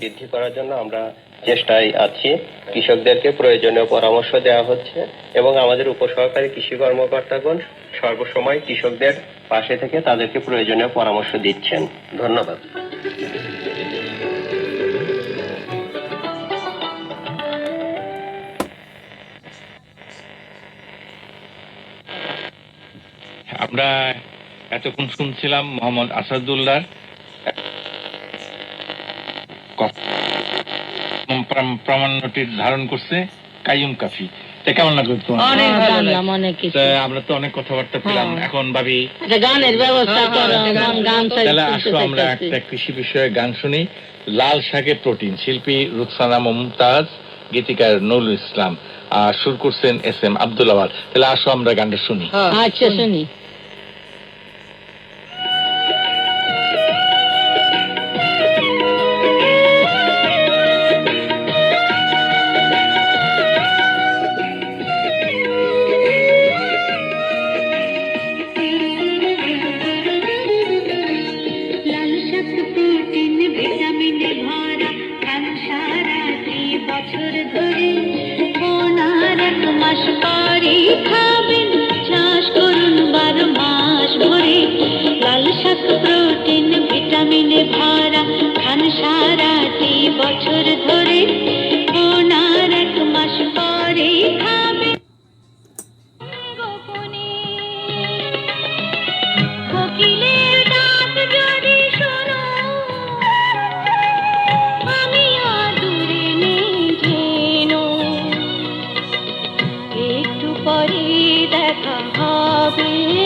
বৃদ্ধি করার জন্য আমরা চেষ্টায় আছি। কৃষকদেরকে প্রয়োজনীয় পরামর্শ দেওয়া হচ্ছে এবং আমাদের উপসহকারী কৃষি কর্মকর্তাগণ সর্বসময় কৃষকদের পাশে থেকে তাদেরকে প্রয়োজনীয় পরামর্শ দিচ্ছেন। ধন্যবাদ। আমরা এতক্ষণ শুনছিলাম মোহাম্মদ আসাদুল্লাহ প্রামাণ্যটি ধারণ করছে কাইয়ুম কাফি। কেমন লাগল আমরা তো অনেক কথাবার্তা পেলাম। হ্যাঁ। এখন ভাবি একটা গানের ব্যবস্থা হ্যাঁ, করো হ্যাঁ, তাহলে আসো আমরা একটা কৃষি বিষয়ে গান শুনি। লাল শাকে প্রোটিন শিল্পী রুকসানা মমতাজ গীতিকার নুরুল ইসলাম আর সুর করছেন এস এম আব্দুল আওয়াল তাহলে আসো আমরা গানটা শুনি। আচ্ছা শুনি। চাষ করে খাবেন, চাষ করুন বারো মাস ভরে। লাল শাক, প্রোটিন, ভিটামিনে ভরা, খান সারাটি বছর ধরে। ওনার এক মাস পরে খাবেন গোপনে, কোকিলে be